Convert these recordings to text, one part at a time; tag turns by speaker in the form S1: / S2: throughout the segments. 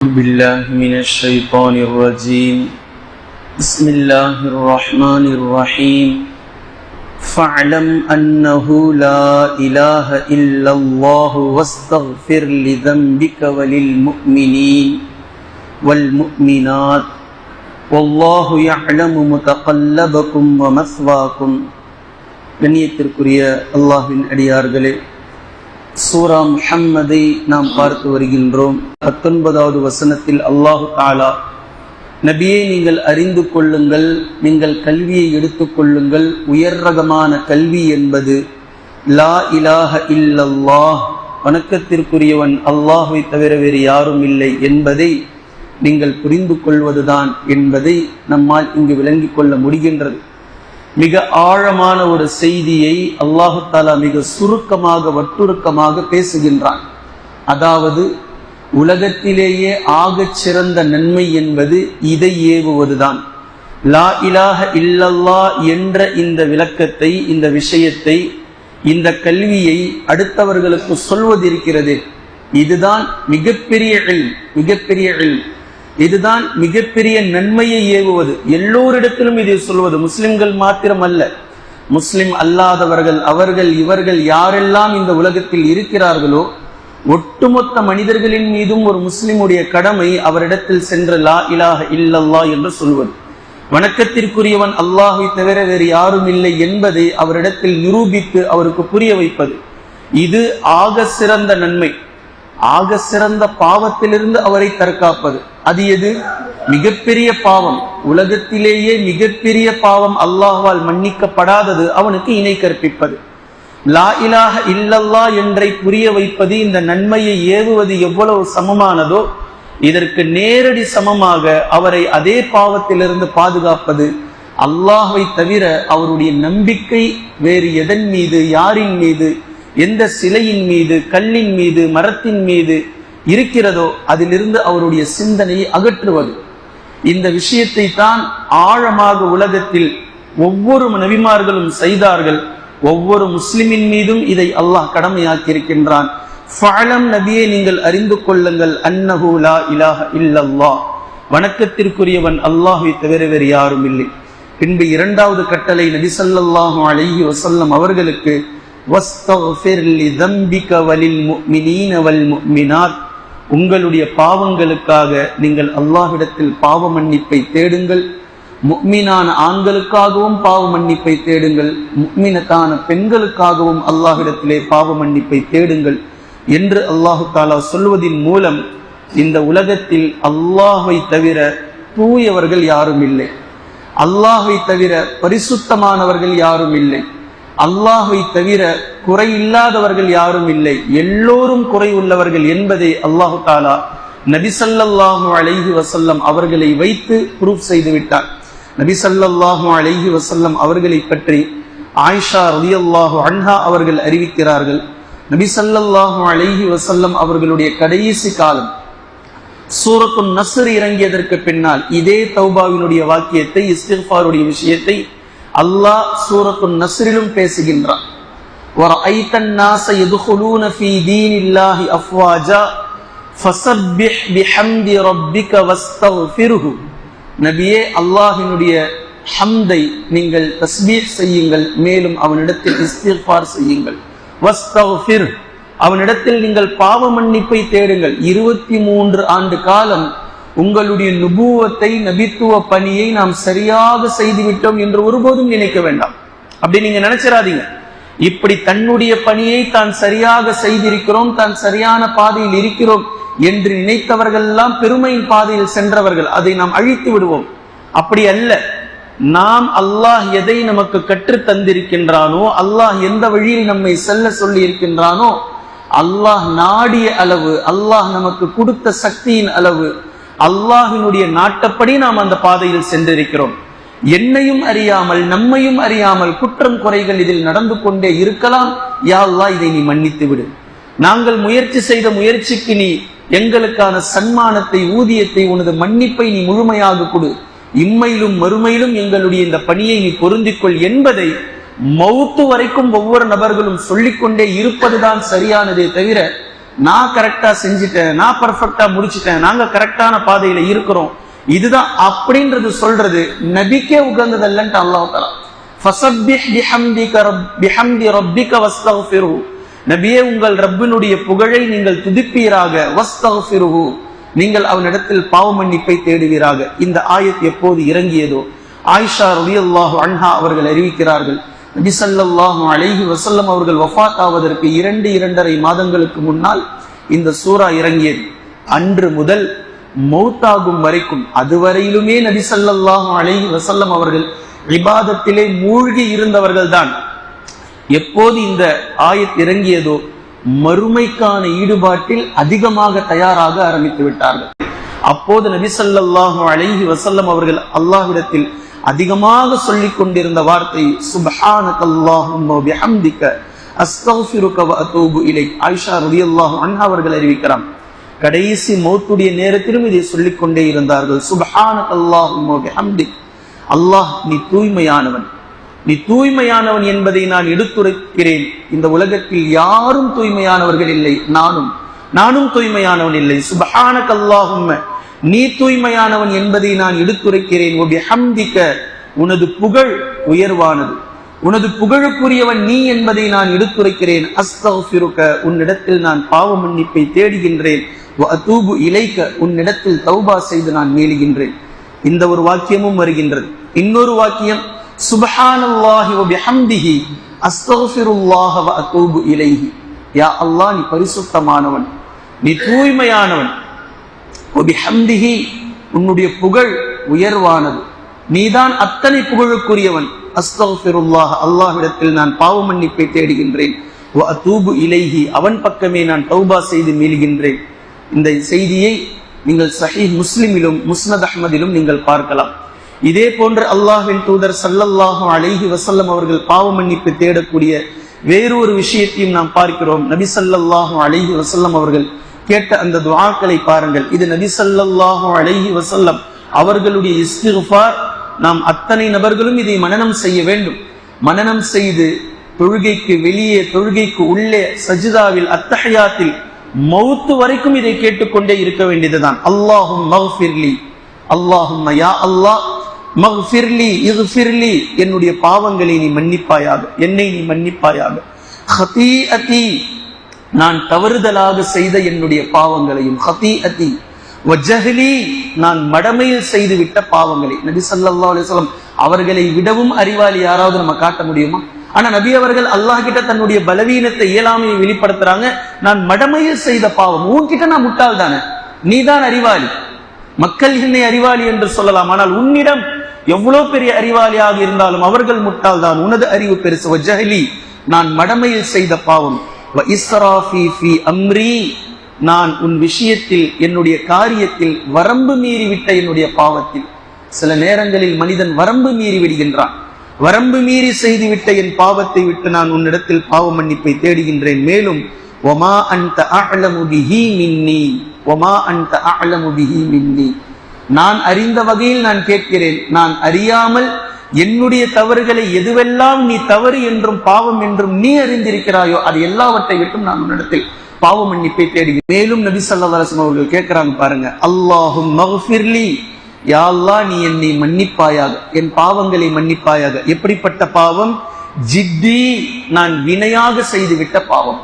S1: أعوذ بالله من الشيطان الرجيم بسم الله الرحمن الرحيم فاعلم أنه لا إله إلا الله واستغفر لذنبك وللمؤمنين والمؤمنات والله يعلم متقلبكم ومثواكم கண்ணியத்திற்குரிய அல்லாஹ்வின் அடியார்களே சூரா முஹம்மதை நாம் பார்த்து வருகின்றோம். பத்தொன்பதாவது வசனத்தில் அல்லாஹு தாலா நபியை நீங்கள் அறிந்து கொள்ளுங்கள் நீங்கள் கல்வியை எடுத்துக்கொள்ளுங்கள் உயர் ரகமான கல்வி என்பது லா இலாஹ இல்லல்லாஹ் வணக்கத்திற்குரியவன் அல்லாஹுவை தவிர வேறு யாரும் இல்லை என்பதை நீங்கள் புரிந்து கொள்வதுதான் என்பதை நம்மால் இங்கு விளங்கிக் கொள்ள முடிகின்றது. மிக ஆழமான ஒரு செய்தியை அல்லாஹு தாலா மிக சுருக்கமாக வட்டுருக்கமாக பேசுகின்றான். அதாவது உலகத்திலேயே ஆகச் சிறந்த நன்மை என்பது இதை ஏவுவதுதான். லா இலாக இல்லல்லா என்ற இந்த விளக்கத்தை இந்த விஷயத்தை இந்த கல்வியை அடுத்தவர்களுக்கு சொல்வதிருக்கிறது. இதுதான் மிகப்பெரிய மிகப்பெரிய இதுதான் மிகப்பெரிய நன்மையை ஏவுவது. எல்லோரிடத்திலும் இதை சொல்வது. முஸ்லிம்கள் மாத்திரம் அல்ல முஸ்லிம் அல்லாதவர்கள் அவர்கள் இவர்கள் யாரெல்லாம் இந்த உலகத்தில் இருக்கிறார்களோ ஒட்டுமொத்த மனிதர்களின் மீதும் ஒரு முஸ்லிமுடைய கடமை அவரிடத்தில் சென்ற லா இலாக இல்லல்லா என்று சொல்வது. வணக்கத்திற்குரியவன் அல்லாஹை தவிர வேறு யாரும் இல்லை என்பதை அவரிடத்தில் நிரூபித்து அவருக்கு புரிய வைப்பது. இது ஆக சிறந்த நன்மை. ஆக சிறந்த பாவத்திலிருந்து அவரை தற்காப்பது. அது எது? மிகப்பெரிய பாவம். உலகத்திலேயே மிகப்பெரிய பாவம் அல்லாஹால் மன்னிக்கப்படாதது அவனுக்கு இணை கற்பிப்பது. லா இலாஹ இல்லல்லா என்றை புரிய வைப்பது இந்த நன்மையை ஏவுவது எவ்வளவு சமமானதோ இதற்கு நேரடி சமமாக அவரை அதே பாவத்திலிருந்து பாதுகாப்பது அல்லாஹை தவிர அவருடைய நம்பிக்கை வேறு எதன் மீது யாரின் மீது? எந்த சிலையின் மீது கல்லின் மீது மரத்தின் மீது இருக்கிறதோ அதிலிருந்து அவருடைய சிந்தனையை அகற்றுவது. இந்த விஷயத்தை தான் ஆழமாக உலகத்தில் ஒவ்வொரு நபிமார்களும் செய்தார்கள். ஒவ்வொரு முஸ்லிமின் மீதும் இதை அல்லாஹ் கடமையாக்கி இருக்கின்றான் நபியை நீங்கள் அறிந்து கொள்ளுங்கள். அன்னஹு லா இலாஹ இல்லல்லா வணக்கத்திற்குரியவன் அல்லாஹை தவிர வேறு யாரும் இல்லை. பின்பு இரண்டாவது கட்டளை நபி ஸல்லல்லாஹு அலைஹி வசல்லம் அவர்களுக்கு வஸ்தக்ஃபிர் லிதம்பிக வலில் முஃமினீன வல் முஃமினாத் உங்களுடைய பாவங்களுக்காக நீங்கள் அல்லாஹ்விடத்தில் பாவ மன்னிப்பை தேடுங்கள். முக்மினான ஆண்களுக்காகவும் பாவ மன்னிப்பை தேடுங்கள். முக்மினத்தான பெண்களுக்காகவும் அல்லாஹிடத்திலே பாவ மன்னிப்பை தேடுங்கள். என்று அல்லாஹு தாலா சொல்வதின் மூலம் இந்த உலகத்தில் அல்லாஹை தவிர தூயவர்கள் யாரும் இல்லை. அல்லாஹை தவிர பரிசுத்தமானவர்கள் யாரும் இல்லை. அல்லாஹை தவிர குறை இல்லாதவர்கள் யாரும் இல்லை. எல்லோரும் குறை உள்ளவர்கள் என்பதை அல்லாஹு தாலா நபிசல்லாஹு அலைஹி வசல்லம் அவர்களை வைத்து ப்ரூஃப் செய்து விட்டார். நபிசல்லாஹு அலைஹி வசல்லம் அவர்களை பற்றி ஆயிஷா ரலியல்லாஹு அன்ஹா அவர்கள் அறிவிக்கிறார்கள். நபிசல்லாஹு அலைஹி வசல்லம் அவர்களுடைய கடைசி காலம் சூரத்தும் நசர் இறங்கியதற்கு பின்னால் இதே தௌபாவினுடைய வாக்கியத்தை இஸ்திஃபாருடைய விஷயத்தை அல்லாஹ் சூரத்து நஸ்ரிலும் பேசுகின்றான் وَرَأَيْتَ النَّاسَ يَدْخُلُونَ فِي دِينِ اللَّهِ أَفْوَاجًا فَسَبِّحْ بِحَمْدِ رَبِّكَ وَاسْتَغْفِرْهُ நபியே அல்லாஹினுடைய ஹம்தை நீங்கள் தஸ்பீஹ் செய்யுங்கள் மேலும் அவனிடத்தில் இஸ்திஃபார் செய்யுங்கள் வஸ்தஃபிர் அவனிடத்தில் நீங்கள் பாவ மன்னிப்பை தேடுங்கள் இருபத்தி மூன்று ஆண்டு காலம் உங்களுடைய நுபுவத்தை நபித்துவ பணியை நாம் சரியாக செய்துவிட்டோம் என்று ஒருபோதும் நினைக்க வேண்டாம். அப்படி நீங்க நினைச்சிடாதீங்க இப்படி தன்னுடைய பணியை தான் சரியாக செய்திருக்கிறோம் தான் சரியான பாதையில் இருக்கிறோம் என்று நினைத்தவர்கள் எல்லாம் பெருமையின் பாதையில் சென்றவர்கள் அதை நாம் அழித்து விடுவோம். அப்படி அல்ல. நாம் அல்லாஹ் எதை நமக்கு கற்று தந்திருக்கின்றானோ அல்லாஹ் எந்த வழியில் நம்மை செல்ல சொல்லி இருக்கின்றானோ அல்லாஹ் நாடிய அளவு அல்லாஹ் நமக்கு கொடுத்த சக்தியின் அளவு அல்லாஹினுடைய நாட்டப்படி நாம் அந்த பாதையில் சென்றிருக்கிறோம். என்னையும் அறியாமல் நம்மையும் அறியாமல் குற்றம் குறைகள் இதில் நடந்து கொண்டே இருக்கலாம். யாழ்லா இதை நீ மன்னித்து விடு. நாங்கள் முயற்சி செய்த முயற்சிக்கு நீ எங்களுக்கான சன்மானத்தை ஊதியத்தை உனது மன்னிப்பை நீ முழுமையாக கொடு. இம்மையிலும் மறுமையிலும் எங்களுடைய இந்த பணியை நீ பொருந்திக்கொள் என்பதை மௌத்து வரைக்கும் ஒவ்வொரு நபர்களும் சொல்லிக்கொண்டே இருப்பதுதான் சரியானதே தவிர நான் கரெக்டா செஞ்சுட்டேன் நான் பர்ஃபெக்டா முடிச்சிட்டேன் நாங்க கரெக்டான பாதையில இருக்கிறோம். இதுதான் அப்படின்றது சொல்றது. நபிக்கே உகந்ததல்லன்ட்டு அல்லாஹ் தலா நபியே உங்கள் ரப்பினுடைய புகழை நீங்கள் துதிப்பீராக வஸ்தக்ஃபிருஹு நீங்கள் அவனிடத்தில் பாவ மன்னிப்பை தேடுவீராக. இந்த ஆயத் எப்போது இறங்கியதோ ஆயிஷா ரலியல்லாஹு அன்ஹா அவர்கள் அறிவிக்கிறார்கள். நபிசல்லாஹு அழகி அலைஹி அவர்கள் வஃபாத் ஆவதற்கு இரண்டு இரண்டரை மாதங்களுக்கு முன்னால் இந்த சூரா இறங்கியது. அன்று முதல் மௌத்தாகும் வரைக்கும் அதுவரையிலுமே நபிசல்லாஹு அழகி அலைஹி அவர்கள் விவாதத்திலே மூழ்கி இருந்தவர்கள் தான் எப்போது இந்த ஆயத் இறங்கியதோ மறுமைக்கான ஈடுபாட்டில் அதிகமாக தயாராக ஆரம்பித்து விட்டார்கள். அப்போது நபி ஸல்லல்லாஹு அலைஹி வசல்லம் அவர்கள் அல்லாஹ்விடத்தில் அதிகமாக சொல்லிக் கொண்டிருந்த வார்த்தை சுப்ஹானகல்லாஹும்ம வ பிஹம்திக அஸ்தக்ஃபிருக வ அதூபு இலைக் ஆயிஷா ரலியல்லாஹு அன்ஹா அவர்கள் அறிவிக்கிறான். கடைசி மௌத்துடைய நேரத்திலும் இதை சொல்லிக் கொண்டே இருந்தார்கள். சுப்ஹானகல்லாஹும்ம வ பிஹம்திக் அல்லாஹ் நீ தூய்மையானவன். நீ தூய்மையானவன் என்பதை நான் எடுத்துரைக்கிறேன். இந்த உலகத்தில் யாரும் தூய்மையானவர்கள் இல்லை. நானும் நானும் தூய்மையானவன் இல்லை. சுபஹானக அல்லாஹும்ம நீ தூய்மையானவன் என்பதை நான் எடுத்துரைக்கிறேன். உனது புகழ் உயர்வானது. உனது புகழுக்குரியவன் நீ என்பதை நான் எடுத்துரைக்கிறேன். அஸ்தஃபிருக்க உன்னிடத்தில் நான் பாவ மன்னிப்பை தேடுகின்றேன். வ அதூபு இலைக்க உன்னிடத்தில் தௌபா செய்து நான் மேலுகின்றேன். இந்த ஒரு வாக்கியமும் வருகின்றது. இன்னொரு வாக்கியம் சுபஹானல்லாஹி வ பிஹம்திஹி வ அதூபு இலைஹி. யா அல்லாஹ் நீ பரிசுத்தமானவன். நீ தூய்மையானவன். வ உன்னுடைய புகழ் உயர்வானது. நீதான் அத்தனை புகழுக்குரியவன். அஸ்தக்ஃபிருல்லாஹ் அல்லாஹ்விடத்தில் நான் பாவ மன்னிப்பை தேடுகின்றேன். வ இலைஹி அவன் பக்கமே நான் தௌபா செய்து மீள்கின்றேன். இந்த செய்தியை நீங்கள் சஹி முஸ்லிமிலும் முஸ்னத் அஹ்மதிலும் நீங்கள் பார்க்கலாம். இதே போன்று அல்லாஹின் தூதர் சல்லல்லாஹு அலைஹி வசல்லம் அவர்கள் பாவ மன்னிப்பு தேடக்கூடிய வேறு ஒரு விஷயத்தையும் நாம் பார்க்கிறோம். நபி ஸல்லல்லாஹு அலைஹி வசல்லம் அவர்கள் கேட்ட அந்த துவாக்களை பாருங்கள். இது நபி ஸல்லல்லாஹு அலைஹி வசல்லம் அவர்களுடைய இஸ்திஃபார் நாம் அத்தனை நபர்களும் இதை மனனம் செய்ய வேண்டும். மனனம் செய்து தொழுகைக்கு வெளியே தொழுகைக்கு உள்ளே சஜிதாவில் அத்தஹயாத்தில் மௌத்து வரைக்கும் இதை கேட்டுக்கொண்டே இருக்க வேண்டியதுதான். அல்லாஹும் மஃபிர்லி. அல்லாஹும் யா அல்லாஹ் மஃபிர்லி இஃபிர்லி. என்னுடைய பாவங்களை நீ மன்னிப்பாயாக என்னை நீ மன்னிப்பாயாக. ஹதீஅதி நான் தவறுதலாக செய்த என்னுடைய பாவங்களையும் ஹதீஅதி வஜஹலி நான் மடமையில் செய்து விட்ட பாவங்களை. நபி சல்லா அலைஹி அவர்களை விடவும் அறிவாளி யாராவது நம்ம காட்ட முடியுமா? ஆனா நபி அவர்கள் அல்லாஹ் கிட்ட தன்னுடைய பலவீனத்தை இயலாமையை வெளிப்படுத்துறாங்க. நான் மடமையில் செய்த பாவம். உன்கிட்ட நான் முட்டாள் தானே? நீதான் அறிவாளி. மக்கள் என்னை அறிவாளி என்று சொல்லலாம். ஆனால் உன்னிடம் எவ்வளவு பெரிய அறிவாளியாக இருந்தாலும் அவர்கள் முட்டாள் தான் உனது அறிவு பெருசு. வஜஹலி நான் மடமையில் செய்த பாவம். அம்ரி நான் உன் விஷயத்தில் என்னுடைய காரியத்தில் வரம்பு மீறிவிட்ட என்னுடைய பாவத்தில். சில நேரங்களில் மனிதன் வரம்பு மீறி விடுகின்றான். வரம்பு மீறி செய்துவிட்ட என் பாவத்தை விட்டு நான் உன்னிடத்தில் பாவ மன்னிப்பை தேடுகின்றேன். மேலும் ஒமா அந்த அஅலமு மின்னி ஒமா அன்த அஅலமு மின்னி. நான் அறிந்த வகையில் நான் கேட்கிறேன். நான் அறியாமல் என்னுடைய தவறுகளை எதுவெல்லாம் நீ தவறு என்றும் பாவம் என்றும் நீ அறிந்திருக்கிறாயோ அது எல்லாவற்றை விட்டும் நான் உன்னிடத்தில் பாவ மன்னிப்பை தேடி மேலும் நபி ஸல்லல்லாஹு அவர்கள் கேட்கிறாங்க பாருங்க அல்லாஹும் மகஃபிர்லி யாழ்லா நீ என்னை மன்னிப்பாயாக என் பாவங்களை மன்னிப்பாயாக. எப்படிப்பட்ட பாவம்? ஜித்தி நான் வினையாக செய்துவிட்ட பாவம்.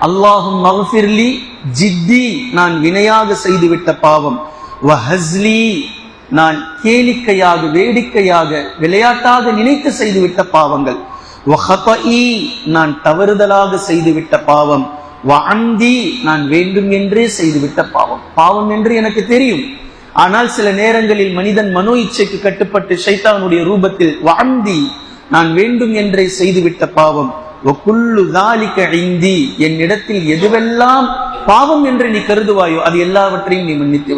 S1: அல்லாஹும் மகஃபிர்லி ஜித்தி நான் வினையாக செய்துவிட்ட பாவம். வஹஸ்லி. நான் கேளிக்கையாக வேடிக்கையாக விளையாட்டாக நினைத்து செய்துவிட்ட பாவங்கள். நான் தவறுதலாக செய்துவிட்ட பாவம். வாந்தி நான் வேண்டும் என்றே செய்துவிட்ட பாவம். பாவம் என்று எனக்கு தெரியும். ஆனால் சில நேரங்களில் மனிதன் மனோ இச்சைக்கு கட்டுப்பட்டு ஷைத்தானுடைய ரூபத்தில் வாந்தி நான் வேண்டும் என்றே செய்துவிட்ட பாவம். என்னிடத்தில் எதுவெல்லாம் பாவம் என்று நீ கருதுவாயோ அது எல்லாவற்றையும் நீ மன்னித்து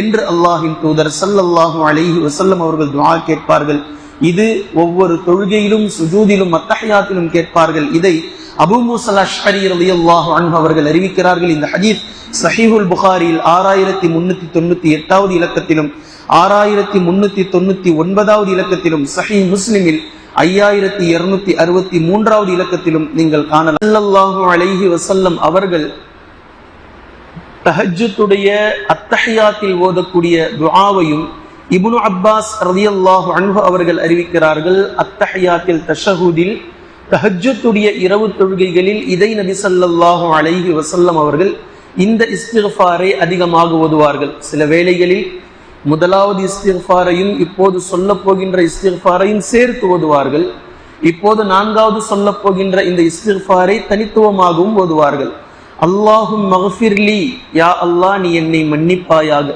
S1: என்று அல்லாஹின் தூதர் ஸல்லல்லாஹு அலைஹி வசல்லம் அவர்கள் துவா கேட்பார்கள். இது ஒவ்வொரு தொழுகையிலும் சுஜூதிலும் அத்தஹியாத்திலும் கேட்பார்கள். இதை அபு மூசல் அஷ்அரி ரலியல்லாஹு அவர்கள் அறிவிக்கிறார்கள். இந்த ஹதீஸ் சஹீஹுல் புகாரியில் ஆறாயிரத்தி முன்னூத்தி தொண்ணூத்தி எட்டாவது இலக்கத்திலும் ஆறாயிரத்தி முன்னூத்தி தொண்ணூத்தி ஒன்பதாவது இலக்கத்திலும் சஹீ முஸ்லிமில் ஐயாயிரத்தி இருநூத்தி அறுபத்தி மூன்றாவது இலக்கத்திலும் நீங்கள் காணலாம். அல்லாஹு அலைஹி வசல்லம் அவர்கள் தஹஜுத்துடைய அத்தஹியாத்தில் ஓதக்கூடிய துஆவையும் இபுனு அப்பாஸ் ரலியல்லாஹு அன்பு அவர்கள் அறிவிக்கிறார்கள் அத்தஹியாத்தில் தஷஹூதில் தஹஜுத்துடைய இரவு தொழுகைகளில் இதை நபி சல்லாஹு அலைஹி வசல்லம் அவர்கள் இந்த இஸ்திஃபாரை அதிகமாக ஓதுவார்கள். சில வேளைகளில் முதலாவது இஸ்திஃபாரையும் இப்போது சொல்ல போகின்ற இஸ்திஃபாரையும் சேர்த்து ஓதுவார்கள். இப்போது நான்காவது சொல்ல போகின்ற இந்த இஸ்திஃபாரை தனித்துவமாகவும் ஓதுவார்கள். அல்லாஹும் மகஃபிர்லி யா அல்லாஹ் நீ என்னை மன்னிப்பாயாக.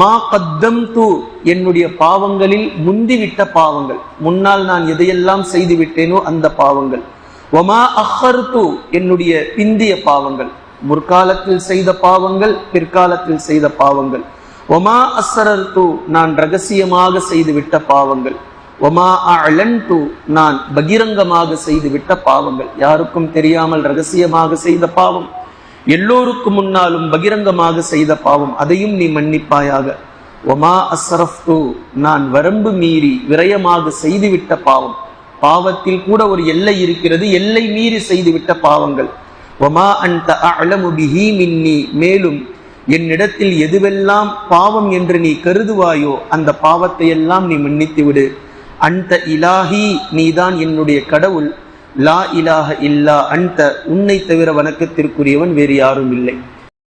S1: மா கத்தம் து என்னுடைய பாவங்களில் முந்திவிட்ட பாவங்கள். முன்னால் நான் எதையெல்லாம் செய்து விட்டேனோ அந்த பாவங்கள். ஒமா அஹர் தூ என்னுடைய பிந்திய பாவங்கள். முற்காலத்தில் செய்த பாவங்கள் பிற்காலத்தில் செய்த பாவங்கள். ஒமா அசரர் தூ நான் ரகசியமாக செய்துவிட்ட பாவங்கள். ஒமா அலன் தூ நான் பகிரங்கமாக செய்துவிட்ட பாவங்கள். யாருக்கும் தெரியாமல் ரகசியமாக செய்த பாவம். எல்லோருக்கு முன்னாலும் பகிரங்கமாக செய்த பாவம் அதையும் நீ மன்னிப்பாயாக. ஒமா அசரஃப்டு நான் வரம்பு மீறி விரயமாக செய்துவிட்ட பாவம். பாவத்தில் கூட ஒரு எல்லை இருக்கிறது எல்லை மீறி செய்துவிட்ட பாவங்கள். ஒமா அன்த அலமு பிஹி மின்னி மேலும் என்னிடத்தில் எதுவெல்லாம் பாவம் என்று நீ கருதுவாயோ அந்த பாவத்தை எல்லாம் நீ மன்னித்து விடு அந்த இலாஹி நீதான் என்னுடைய கடவுள். லா இலாஹ இல்லா அந்த உன்னை தவிர வணக்கத்திற்குரியவன் வேறு யாரும் இல்லை.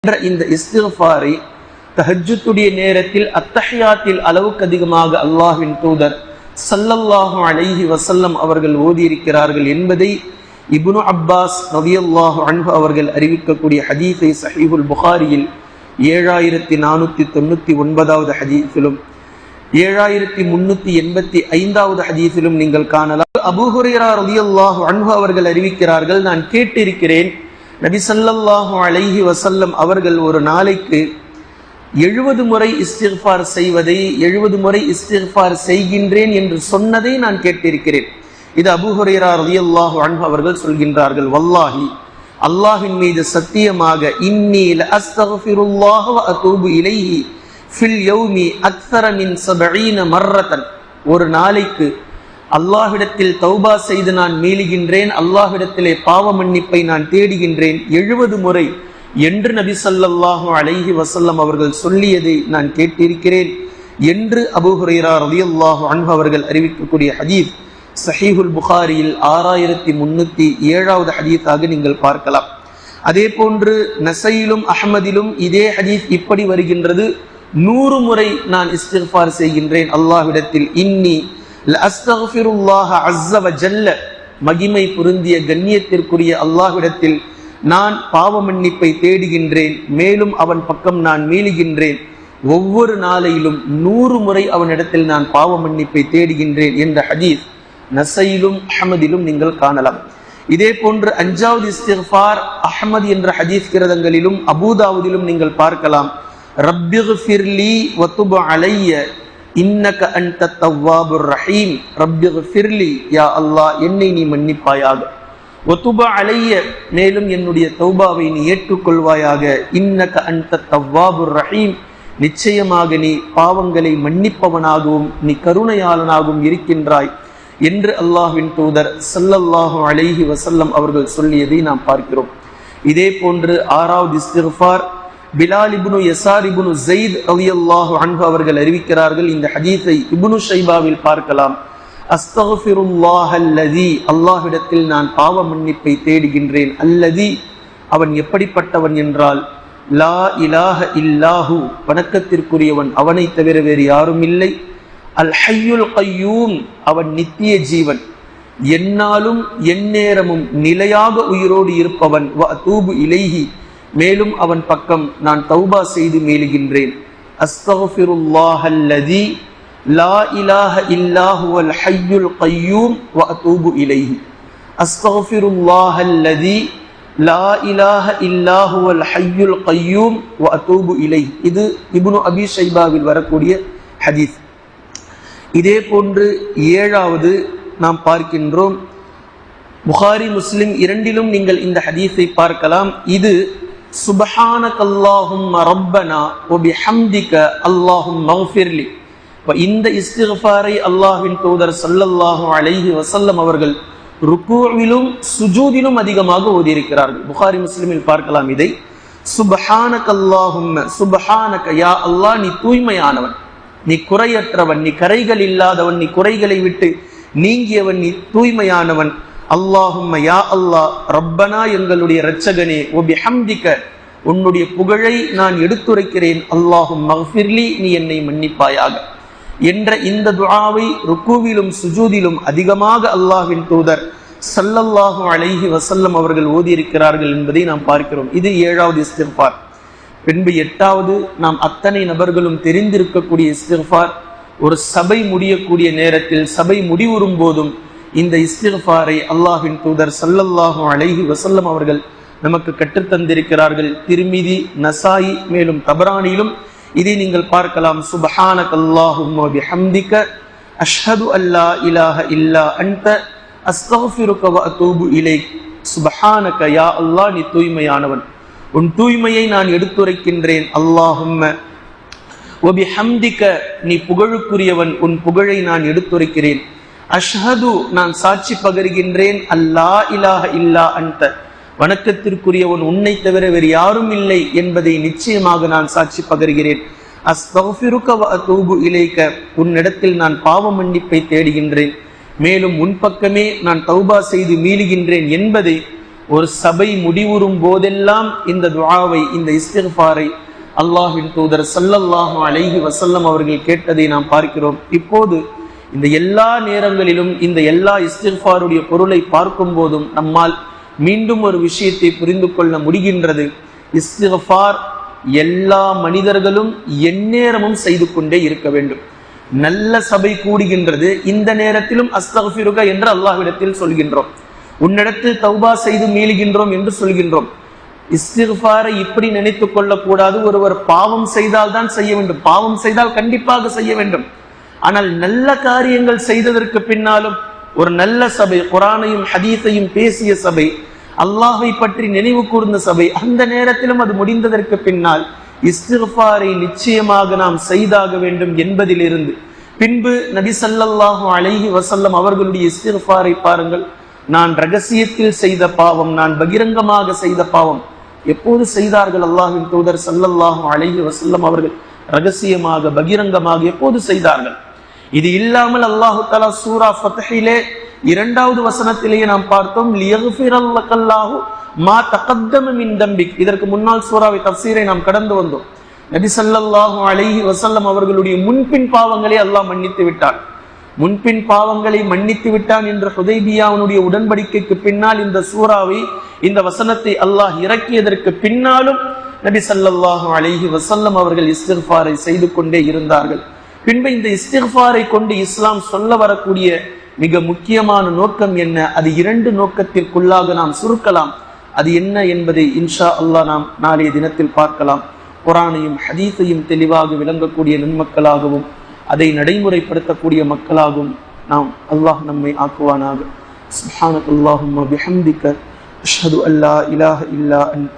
S1: என்ற இந்த இஸ்திஃபாரை தஹஜுத்துடைய நேரத்தில் அத்தஹியாத்தில் அளவுக்கு அதிகமாக அல்லாஹின் தூதர் சல்லல்லாஹு அலைஹி வசல்லம் அவர்கள் ஓதியிருக்கிறார்கள் என்பதை இப்னு அப்பாஸ் ரதியல்லாஹு அன்பு அவர்கள் அறிவிக்கக்கூடிய ஹதீஃபை சஹீபுல் புகாரியில் ஏழாயிரத்தி நானூத்தி தொண்ணூத்தி ஒன்பதாவது ஹதீஃபிலும் ஏழாயிரத்தி முன்னூத்தி எண்பத்தி ஐந்தாவது ஹதீஃபிலும் நீங்கள் காணலாம். அபூஹுரேரா ரலியல்லாஹு அன்பு அவர்கள் அறிவிக்கிறார்கள் நான் கேட்டிருக்கிறேன். நபி சல்லல்லாஹு அலைஹி வசல்லம் அவர்கள் ஒரு நாளைக்கு எழுபது முறை இஸ்திஃபார் செய்வதை எழுபது முறை இஸ்திஃபார் செய்கின்றேன் என்று சொன்னதை நான் கேட்டிருக்கிறேன். இது அபூஹுரேரா ரலியல்லாஹு அன்பு அவர்கள் சொல்கின்றார்கள் வல்லாஹி அல்லாஹின் மீது சத்தியமாக இன்னி லஅஸ்தக்ஃபிருல்லாஹ வ இலைஹி ஃபில் யௌமி அக்ஸர மின் மர்ரத்தன் ஒரு நாளைக்கு அல்லாஹிடத்தில் தௌபா செய்து நான் மீளுகின்றேன் அல்லாஹிடத்திலே பாவ மன்னிப்பை நான் தேடுகின்றேன். எழுபது முறை என்று நபி ஸல்லல்லாஹு அலைஹி வசல்லம் அவர்கள் சொல்லியதை நான் கேட்டிருக்கிறேன் என்று அபூ ஹுரைரா அன்பு அவர்கள் அறிவிக்கக்கூடிய ஹதீப் சஹீஹுல் புகாரியில் ஆறாயிரத்தி முன்னூத்தி ஏழாவது ஹதீஸாக நீங்கள் பார்க்கலாம். அதே போன்று நசையிலும் அஹமதிலும் இதே ஹதீஸ் இப்படி வருகின்றது. நூறு முறை நான் இஸ்திஃபார் செய்கின்றேன். அல்லாஹ்விடத்தில் இன்னி லஅஸ்தக்ஃபிருல்லாஹ ஜல்ல மகிமை பொருந்திய கண்ணியத்திற்குரிய அல்லாஹ்விடத்தில் நான் பாவ மன்னிப்பை தேடுகின்றேன். மேலும் அவன் பக்கம் நான் மீளுகின்றேன். ஒவ்வொரு நாளையிலும் நூறு முறை அவனிடத்தில் நான் பாவ மன்னிப்பை தேடுகின்றேன் என்ற ஹதீஸ் நசையிலும் அஹமதிலும் நீங்கள் காணலாம். இதே போன்று அஞ்சாவது இஸ்திஃபார் அஹமது என்ற ஹதீஸ் கிரதங்களிலும் அபூதாவுதிலும் நீங்கள் பார்க்கலாம். ரப்பிஃபிர்லி வத்துப அலைய இன்னக அன்த தவ்வாபுர் ரஹீம். ரப்பிஃபிர்லி யா அல்லாஹ் என்னை நீ மன்னிப்பாயாக. ஒத்துபா அலைய மேலும் என்னுடைய தௌபாவை நீ ஏற்றுக்கொள்வாயாக. இன்னக அன்த தவ்வாபுர் ரஹீம். நிச்சயமாக நீ பாவங்களை மன்னிப்பவனாகவும் நீ கருணையாளனாகவும் இருக்கின்றாய் என்று அல்லாஹ்வின் தூதர் சல்லல்லாஹு அலைஹி வசல்லம் அவர்கள் சொல்லியதை நாம் பார்க்கிறோம். இதே போன்று ஆறாவது இஸ்திஃபார் பிலால் இபுனு எசார் இபுனு ஜெயித் ரலியல்லாஹு அன்பு அவர்கள் அறிவிக்கிறார்கள் இந்த ஹதீஸை இபுனு ஷைபாவில் பார்க்கலாம். அஸ்தகுஃபிருல்லாஹ் அல்லதி அல்லாஹ்விடத்தில் நான் பாவ மன்னிப்பை தேடுகின்றேன். அல்லதி அவன் எப்படிப்பட்டவன் என்றால் லா இலாஹ இல்லாஹு வணக்கத்திற்குரியவன். அவனை தவிர வேறு யாரும் இல்லை. அல் ஹய்யுல் கையூம் அவன் நித்திய ஜீவன். என்னாலும் எந்நேரமும் நிலையாக உயிரோடு இருப்பவன். வ தூபு இலைஹி மேலும் அவன் பக்கம் நான் தௌபா செய்து மேலுகின்றேன். அஸ்தகுஃபிருல்லாஹல்லதி லா இலாஹ இல்லாஹு அல் ஹய்யுல் கையூம் வ தூபு இலைஹி. அஸ்தகுஃபிருல்லாஹல்லதி லா இலாஹ இல்லாஹு அல் ஹய்யுல் கையூம் வ தூபு இலை இது இபுனு அபி ஷைபாவில் வரக்கூடிய ஹதீஸ். இதே போன்று ஏழாவது நாம் பார்க்கின்றோம். புகாரி முஸ்லிம் இரண்டிலும் நீங்கள் இந்த ஹதீஸை பார்க்கலாம். இது சுபஹானக் அல்லாஹும் ரப்பனா ஒபி ஹம்திக அல்லாஹும் மௌஃபிர்லி. இப்போ இந்த இஸ்திஃபாரை அல்லாஹின் தூதர் சல்லல்லாஹு அலைஹி வசல்லம் அவர்கள் ருக்குவிலும் சுஜூதிலும் அதிகமாக ஓதியிருக்கிறார்கள். புகாரி முஸ்லிமில் பார்க்கலாம் இதை. சுபஹான கல்லாஹும் சுபஹானக யா அல்லாஹ் நீ தூய்மையானவன். நீ குறையற்றவன் நீ கரைகள் இல்லாதவன் நீ குறைகளை விட்டு நீங்கியவன் நீ தூய்மையானவன். அல்லாஹும் யா அல்லாஹ் ரப்பனா எங்களுடைய ரட்சகனே ஒபி ஹம்திக்க உன்னுடைய புகழை நான் எடுத்துரைக்கிறேன். அல்லாஹும் மஃபிர்லி நீ என்னை மன்னிப்பாயாக. என்ற இந்த துஆவை ருக்குவிலும் சுஜூதிலும் அதிகமாக அல்லாஹின் தூதர் சல்லல்லாஹு அலைஹி வசல்லம் அவர்கள் ஓதியிருக்கிறார்கள் என்பதை நாம் பார்க்கிறோம். இது ஏழாவது இஸ்திஃபார் பின்பு எட்டாவது நாம் அத்தனை நபர்களும் தெரிந்திருக்கக்கூடிய இஸ்திஃபார் ஒரு சபை முடியக்கூடிய நேரத்தில் சபை முடிவுறும் போதும் இந்த இஸ்திஃபாரை அல்லாஹின் தூதர் சல்லல்லாஹு அலைஹி வசல்லம் அவர்கள் நமக்கு கற்றுத்தந்திருக்கிறார்கள். திருமிதி நசாயி மேலும் தபரானிலும் இதை நீங்கள் பார்க்கலாம். சுபஹானக அல்லாஹும்ம ஹம்திக்க அஷ்ஹது அல்லா இலாஹ இல்லா அன்த அஸ்தக்ஃபிருக வ அத்தூபு இலை சுபஹானக யா அல்லாஹ் நீ தூய்மையானவன். உன் தூய்மையை நான் எடுத்துரைக்கின்றேன். அல்லாஹும்ம ஒபி ஹம்திக்க நீ புகழுக்குரியவன். உன் புகழை நான் எடுத்துரைக்கிறேன். அஷ்ஹது நான் சாட்சி பகர்கின்றேன். அல்லா இலாஹ இல்லா அந்த வணக்கத்திற்குரியவன் உன்னை தவிர வேறு யாரும் இல்லை என்பதை நிச்சயமாக நான் சாட்சி பகர்கிறேன். அஸ்தஃபிருக்க இலைக்க உன்னிடத்தில் நான் பாவ மன்னிப்பை தேடுகின்றேன். மேலும் உன் பக்கமே நான் தௌபா செய்து மீளுகின்றேன் என்பதை ஒரு சபை முடிவுறும் போதெல்லாம் இந்த துவாவை இந்த இஸ்திஃபாரை அல்லாஹின் தூதர் சல்லல்லாஹு அலைஹி வசல்லம் அவர்கள் கேட்டதை நாம் பார்க்கிறோம். இப்போது இந்த எல்லா நேரங்களிலும் இந்த எல்லா இஸ்திஃபாருடைய பொருளை பார்க்கும் போதும் நம்மால் மீண்டும் ஒரு விஷயத்தை புரிந்து கொள்ள முடிகின்றது. இஸ்திஃபார் எல்லா மனிதர்களும் எந்நேரமும் செய்து கொண்டே இருக்க வேண்டும். நல்ல சபை கூடுகின்றது. இந்த நேரத்திலும் அஸ்தஃபிருக என்று அல்லாஹ்விடத்தில் சொல்கின்றோம். உன்னிடத்தில் தௌபா செய்து மீளுகின்றோம் என்று சொல்கின்றோம். இஸ்திஃபாரை இப்படி நினைத்துக் கொள்ளக்கூடாது. ஒருவர் பாவம் செய்தால் தான் செய்ய வேண்டும். பாவம் செய்தால் கண்டிப்பாக செய்ய வேண்டும். ஆனால் நல்ல காரியங்கள் செய்ததற்கு பின்னாலும் ஒரு நல்ல சபை குரானையும் ஹதீஸையும் பேசிய சபை அல்லாஹை பற்றி நினைவு கூர்ந்த சபை அந்த நேரத்திலும் அது முடிந்ததற்கு பின்னால் இஸ்திஃபாரை நிச்சயமாக நாம் செய்தாக வேண்டும் என்பதிலிருந்து. பின்பு நபி சல்லல்லாஹு அலைஹி வசல்லம் அவர்களுடைய இஸ்திஃபாரை பாருங்கள். நான் ரகசியத்தில் செய்த பாவம் நான் பகிரங்கமாக செய்த பாவம். எப்போது செய்தார்கள் அல்லாஹின் தூதர் சல்லல்லாஹு அலைஹி வசல்லம் அவர்கள்? ரகசியமாக பகிரங்கமாக எப்போது செய்தார்கள்? இது இல்லாமல் அல்லாஹு தலா சூரா ஃபத்ஹிலே இரண்டாவது வசனத்திலேயே நாம் பார்த்தோம் லியகுஃபிரல்லாஹு மா தகத்தம மின் தம்பிக். இதற்கு முன்னால் சூறாவை தப்சீரை நாம் கடந்து வந்தோம். நபி ஸல்லல்லாஹு அலைஹி வசல்லம் அவர்களுடைய முன்பின் பாவங்களை அல்லாஹ் மன்னித்து விட்டான். முன்பின் பாவங்களை மன்னித்து விட்டான் என்ற ஹுதைபியாவுடைய உடன்படிக்கைக்கு பின்னால் இந்த சூறாவை இந்த வசனத்தை அல்லாஹ் இறக்கியதற்கு பின்னாலும் நபி ஸல்லல்லாஹு அலைஹி வசல்லம் அவர்கள் இஸ்திர்பாரை செய்து கொண்டே இருந்தார்கள். பின்பு இந்த இஸ்திஃபாரை கொண்டு இஸ்லாம் சொல்ல வரக்கூடிய மிக முக்கியமான நோக்கம் என்ன? அது இரண்டு நோக்கத்திற்குள்ளாக நாம் சுருக்கலாம். அது என்ன என்பதை இன்ஷா அல்லாஹ் நாம் நாளைய தினத்தில் பார்க்கலாம். குரானையும் ஹதீஸையும் தெளிவாக விளங்கக்கூடிய நன்மக்களாகவும் அதை நடைமுறைப்படுத்தக்கூடிய மக்களாகவும் நாம் அல்லாஹ் நம்மை ஆக்குவானாக. சுப்ஹானக அல்லாஹும்ம பிஹம்திக அஷ்ஹது அல்லா இலாஹ இல்லா அன்த